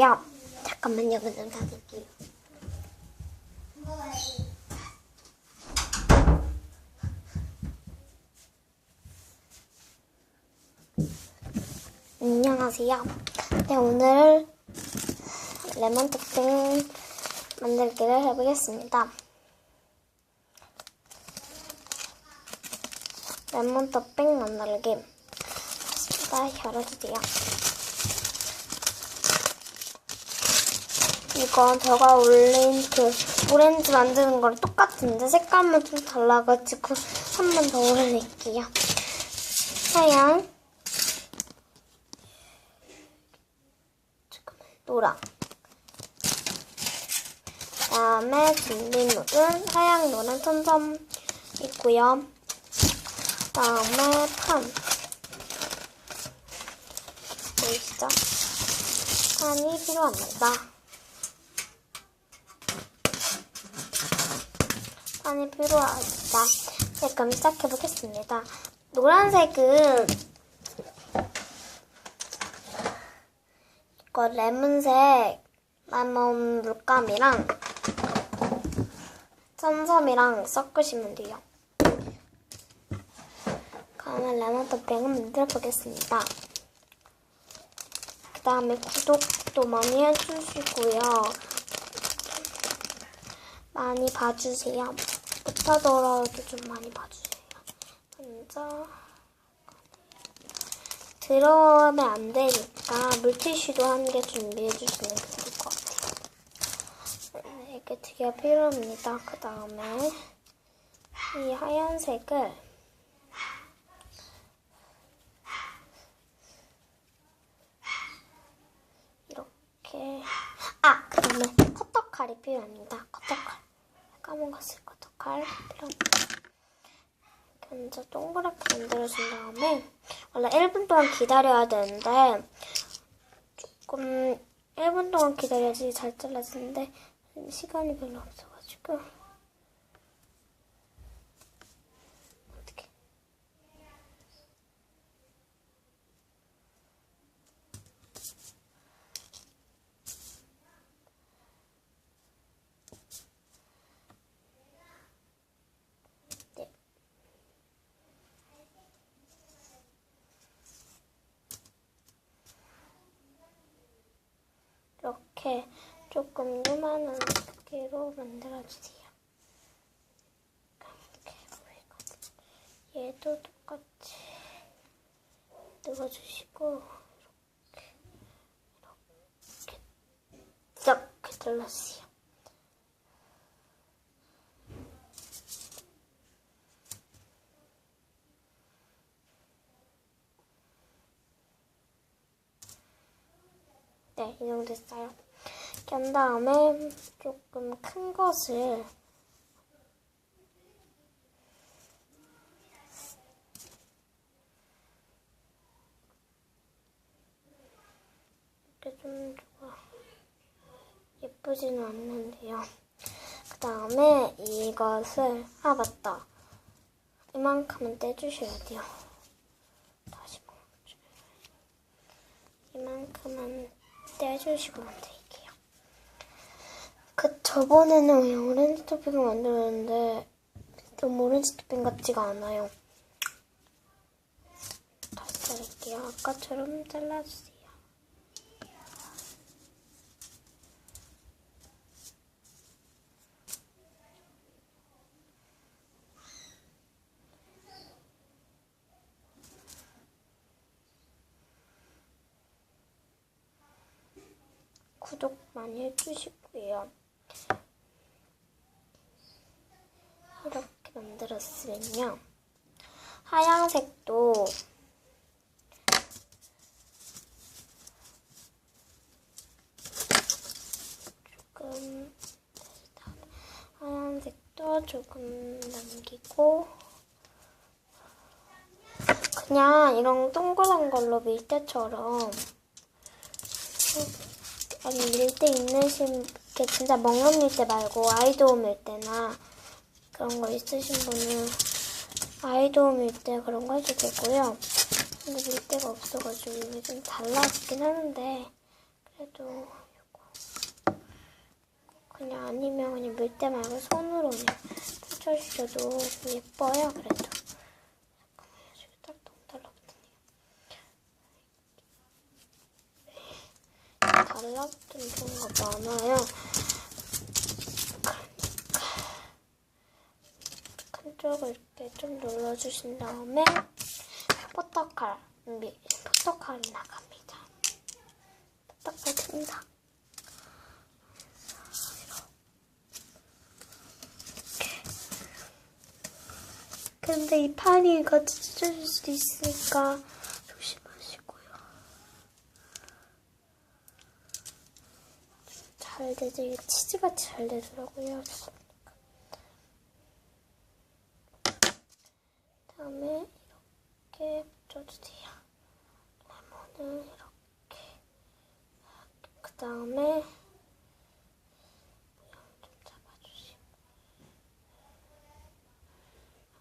야, 잠깐만요. 그좀 닫을게요. 안녕하세요. 네, 오늘 레몬 토핑 만들기를 해보겠습니다. 레몬 토핑 만들기. 자, 열어주세요. 이건 제가 올린 그 오렌지 만드는 거랑 똑같은데 색감은 좀 달라가지고 한 번 더 올릴게요. 하얀, 잠깐만, 노랑. 그 다음에 준비물은 하얀, 노란 tomtom 있고요. 그 다음에 판 보이시죠? 판이 필요합니다. 판이 필요합니다. 네, 그럼 시작해보겠습니다. 노란색은 이거 레몬색 레몬 물감이랑 첨섬이랑 섞으시면 돼요. 그러면 레몬 토핑을 만들어 보겠습니다. 그 다음에 구독도 많이 해주시고요. 많이 봐주세요. 못하더라도 좀 많이 봐주세요. 먼저 들어오면 안 되니까 물티슈도 한 개 준비해 주시면 좋을 것 같아요. 네, 이렇게 두 개가 필요합니다. 그 다음에 이 하얀색을 이렇게 아! 그 다음에 커터칼이 필요합니다. 커터칼 까먹었을 필요 이렇게 먼저 동그랗게 만들어준 다음에 원래 1분 동안 기다려야 되는데 조금 1분 동안 기다려야지 잘 잘라지는데 시간이 별로 없어가지고 이렇게 조금 요만한 두께로 만들어주세요. 이렇게 보이거든요. 얘도 똑같이 넣어주시고 이렇게 이렇게 이렇게 잘라주세요. 네, 이 정도 됐어요. 한 다음에 조금 큰 것을 이렇게 좀 좋아. 예쁘지는 않는데요. 그 다음에 이것을 아 맞다. 이만큼은 떼주셔야 돼요. 다시. 이만큼은 떼주시고 만들게요. 그 저번에는 오렌지 토핑을 만들었는데 좀 오렌지 토핑 같지가 않아요. 다시 자를게요. 아까처럼 잘라주세요. 구독 많이 해주시고요. 이렇게 만들었으면요. 하얀색도 조금 하얀색도 조금 남기고 그냥 이런 동그란 걸로 밀대처럼 아니 밀대 있으신 게 진짜 먹는 밀대 말고 아이도움 밀대나 그런 거 있으신 분은 아이도움 밀대 그런 거 해도 되고요. 근데 밀대가 없어가지고 이게 좀 달라지긴 하는데 그래도 그냥 아니면 그냥 물때 말고 손으로 그냥 펼쳐주셔도 예뻐요. 그래도 잠깐만요. 지금 딱똥 달라붙었네요. 달라붙은 경우가 많아요. 큰 쪽을 이렇게 좀 눌러 주신 다음에 포터칼, 미, 포터칼이 나갑니다. 포터칼 듭니다. 근데 이 판이 같이 찢어질 수도 있으니까 조심하시고요. 잘? 이게 치즈같이 잘 되더라고요. 저거. 다음에 이렇게 붙여주세요. 레몬을 이렇게. 그 다음에 모양 좀 잡아주시고.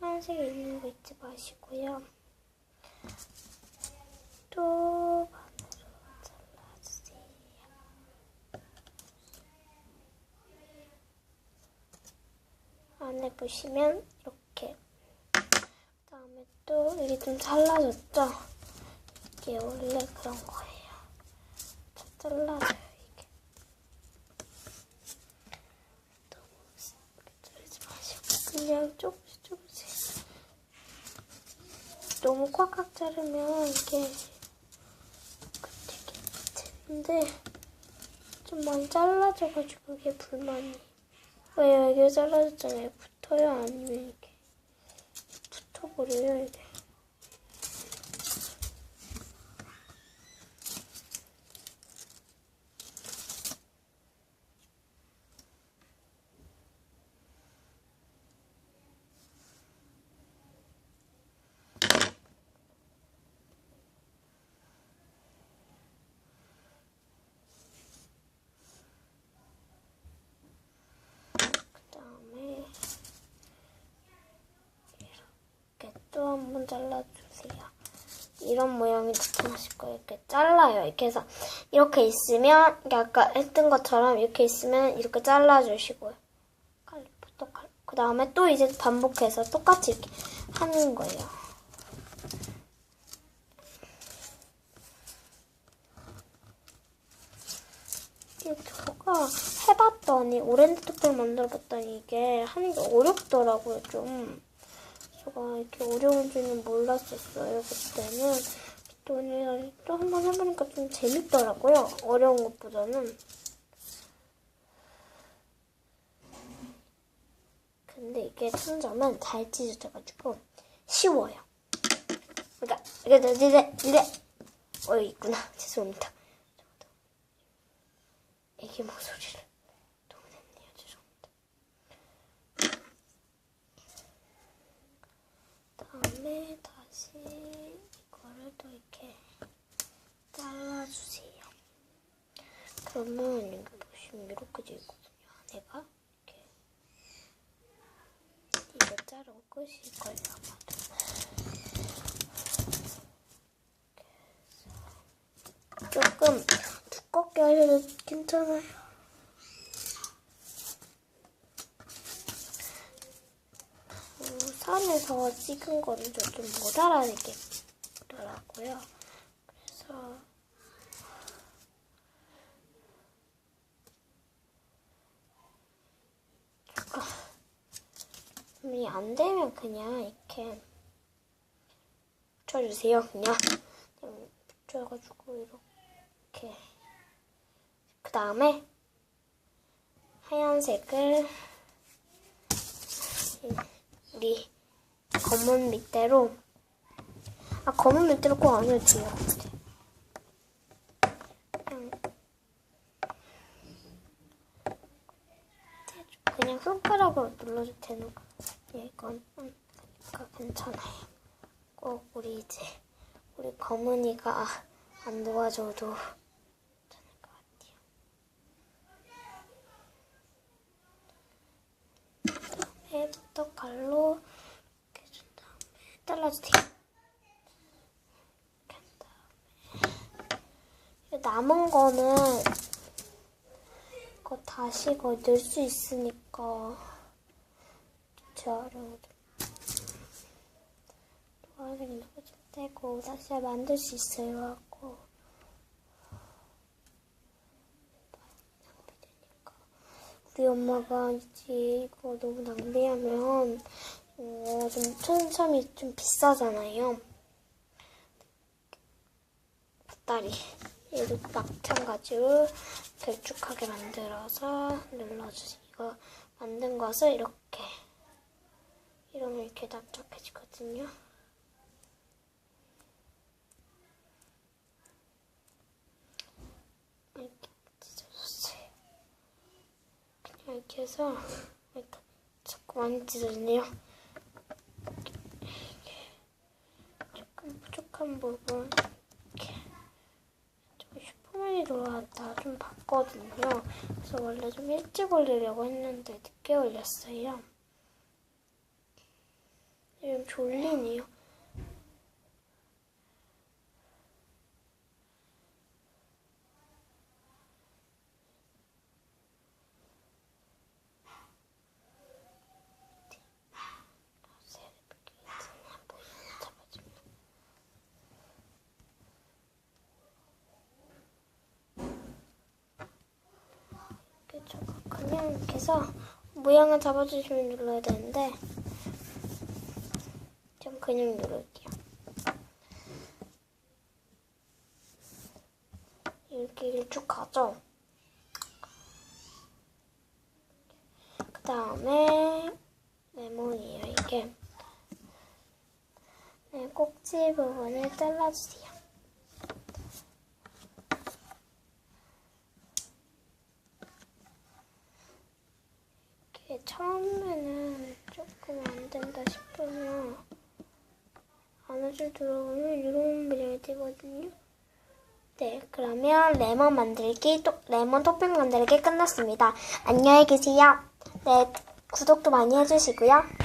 하얀색 있는 거 잊지 마시고요. 또 반으로 잘라주세요. 안에 보시면 또 이게 좀 잘라졌죠? 이게 원래 그런 거예요. 자, 잘라줘요 이게. 너무 자르지 마시고 그냥 조금씩 조금씩. 너무 꽉꽉 자르면 이게 되게 되는데 좀 많이 잘라져가지고 이게 불만이. 왜요? 이게 잘라졌잖아요. 붙어요? 아니면 이게 붙어버려요, 이게. 그다음에 이렇게 또 한번 잘라주세요. 이런 모양이 나타나실 거예요. 이렇게 잘라요. 이렇게 해서 이렇게 있으면 이게 아까 했던 것처럼 이렇게 있으면 이렇게 잘라주시고요. 칼부터 칼. 그 다음에 또 이제 반복해서 똑같이 이렇게 하는 거예요. 저가 해봤더니 오렌지 토핑 만들어봤더니 이게 하는 게 어렵더라고요 좀 제가 이렇게 어려운 줄은 몰랐었어요 그때는. 그랬더니 또 한 번 해보니까 좀 재밌더라고요 어려운 것보다는. 근데 이게 천점은 잘 찢어져가지고 쉬워요. 그러니까 이게 이래 이래 어. 있구나. 죄송합니다. 애기 목소리를 너무 냈네요. 죄송합니다. 다음에 다시 이거를 또 이렇게 잘라주세요. 그러면 여기 보시면 이렇게 돼 있거든요. 안에가 이렇게 이거 자르고 끝일 거예요. 아마도. 조금 두껍게 하셔도 괜찮아요. 음, 산에서 찍은 거는 좀못 알아내겠더라고요. 그래서 조금 이안 되면 그냥 이렇게 붙여주세요. 그냥 붙여가지고 이렇게 그 다음에 하얀색을 우리 검은 밑대로 아 검은 밑대로 꼭안 해도 돼요. 그냥 손가락으로 눌러도 되는 거. 예, 이건 음, 그러니까 괜찮아요. 꼭 우리 이제 우리 검은이가 안 도와줘도 괜찮을 것 같아요. 그다음에 부터 이렇게 준 다음에 잘라주세요. 이 남은 거는 이거 다시 이거 넣을 수 있으니까 재활용 도화를 넣어줄 때고 다시 만들 수 있어요 하고. 우리 엄마가 이제 이거 너무 낭비하면 어, 좀 촌섬이 좀 비싸잖아요. 보따리 얘도 마찬가지로 걸쭉하게 만들어서 눌러주세요. 이거 만든 것을 이렇게 이러면 이렇게 납작해지거든요. 이렇게 찢어줬어요. 그냥 이렇게 해서 이렇게 자꾸 많이 찢어지네요. 부족한 부분 이렇게 저기 슈퍼맨이 돌아왔다 좀 봤거든요. 그래서 원래 좀 일찍 올리려고 했는데 늦게 올렸어요. 지금 졸리네요. 저거 그냥 이렇게 해서 모양을 잡아주시면 눌러야 되는데 좀 그냥 누를게요. 이렇게 일축하죠. 그 다음에 레몬이에요 이게. 네, 꼭지 부분을 잘라주세요. 이게 처음에는 조금 안 된다 싶으면 좀 들어가면 이런 모양이 되거든요. 네, 그러면 레몬 만들기, 또, 레몬 토핑 만들기 끝났습니다. 안녕히 계세요. 네, 구독도 많이 해주시고요.